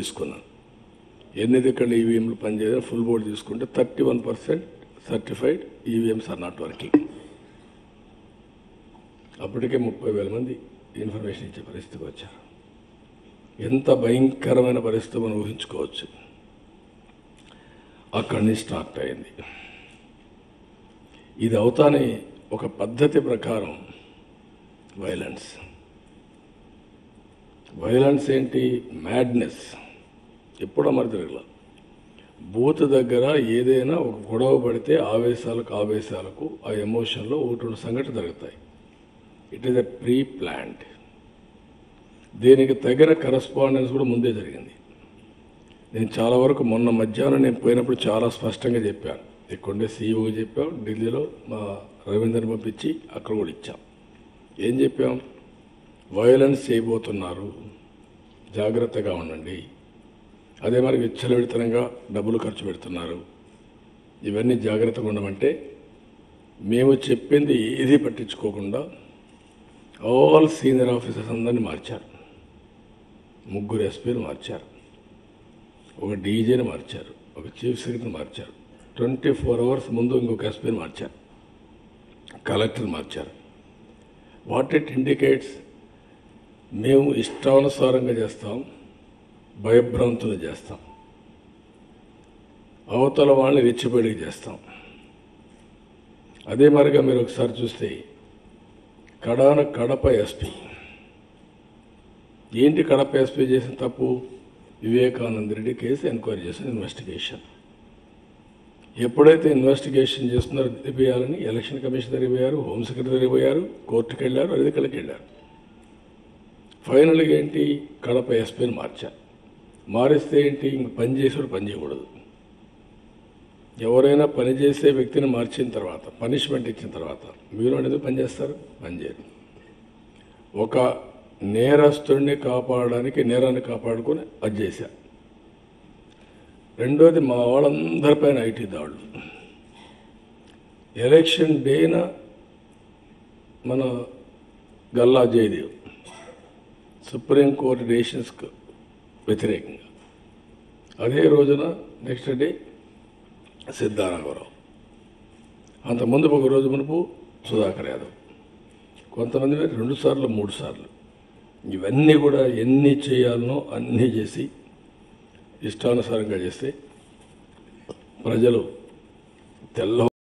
తీసుకున్నాను. ఎన్ని ఇక్కడ ఈవీఎంలు పనిచేయాలి ఫుల్ బోర్డు తీసుకుంటే thirty one percent certified EVMs are not working అప్పటికే ముప్పై వేల మంది ఇన్ఫర్మేషన్ ఇచ్చే పరిస్థితికి వచ్చారు. ఎంత భయంకరమైన పరిస్థితి మనం ఊహించుకోవచ్చు. అక్కడి నుంచి స్టార్ట్ అయింది. ఇది అవుతానే ఒక పద్ధతి ప్రకారం వైలెన్స్ వైలెన్స్ ఏంటి? మ్యాడ్నెస్ ఎప్పుడో మరి తిరగల బూత్ దగ్గర ఏదైనా ఒక గొడవ పడితే ఆవేశాలకు ఆవేశాలకు ఆ ఎమోషన్లో ఒకటి రెండు సంఘటన జరుగుతాయి. It is a pre plant దీనికి తగిన కరస్పాండెన్స్ కూడా ముందే జరిగింది. నేను చాలా వరకు మొన్న మధ్యాహ్నం నేను పోయినప్పుడు చాలా స్పష్టంగా చెప్పాను. ఇక్కడే సీఈఓకి చెప్పాం. ఢిల్లీలో మా రవీంద్రని పంపించి అక్కడ కూడా ఇచ్చాం. ఏం చెప్పాం? వయలెన్స్ చేయబోతున్నారు. జాగ్రత్తగా ఉండండి. అదే మరి విచ్చలవిడితనంగా డబ్బులు ఖర్చు పెడుతున్నారు. ఇవన్నీ జాగ్రత్తగా ఉండమంటే మేము చెప్పింది ఏది పట్టించుకోకుండా ఆల్ సీనియర్ ఆఫీసర్స్ అందరినీ మార్చారు. ముగ్గురు ఎస్పీని మార్చారు. ఒక డీజేని మార్చారు. ఒక చీఫ్ సెక్రటరీని మార్చారు. ట్వంటీ ఫోర్ అవర్స్ ముందు ఇంకొక ఎస్పీని మార్చారు. కలెక్టర్ మార్చారు. వాట్ ఇట్ ఇండికేట్స్ మేము ఇష్టానుసారంగా చేస్తాం భయభ్రాంతులు చేస్తాం. అవతల వాళ్ళని రెచ్చిపేడికి చేస్తాం. అదే మరిగా మీరు ఒకసారి చూస్తే కడాన కడప ఎస్పీ. ఏంటి కడప ఎస్పీ చేసిన తప్పు? వివేకానంద రెడ్డి కేసు ఎంక్వైరీ చేసిన ఇన్వెస్టిగేషన్. ఎప్పుడైతే ఇన్వెస్టిగేషన్ చేస్తున్నారో తెలియజేయాలని ఎలక్షన్ కమిషన్ దగ్గరికి పోయారు హోమ్ సెక్రటరీ దగ్గరికి పోయారు కోర్టుకు వెళ్ళారు అధికారులకు వెళ్ళారు. ఫైనల్గా ఏంటి? కడప ఎస్పీని మార్చారు. మారిస్తే ఏంటి? ఇంక పని చేసేవాడు పని చేయకూడదు. ఎవరైనా పని చేసే వ్యక్తిని మార్చిన తర్వాత పనిష్మెంట్ ఇచ్చిన తర్వాత మీరు అనేది పని చేస్తారు? పని చేయరు. ఒక నేరస్తుడిని కాపాడడానికి నేరాన్ని కాపాడుకొని అది చేశా. రెండోది మా వాళ్ళందరిపైన ఐటీ దాడులు. ఎలక్షన్ డేన మన గల్లా జయదేవ్ సుప్రీంకోర్టు డెసిషన్స్కు వ్యతిరేకంగా. అదే రోజున నెక్స్ట్ డే సిద్ధారామరావు అంతకుముందు ఒక రోజు మునుపు సుధాకర్ యాదవ్. కొంతమంది రెండు సార్లు మూడు సార్లు. ఇవన్నీ కూడా ఎన్ని చేయాలనో అన్నీ చేసి ఇష్టానుసారంగా చేస్తే ప్రజలు తెల్ల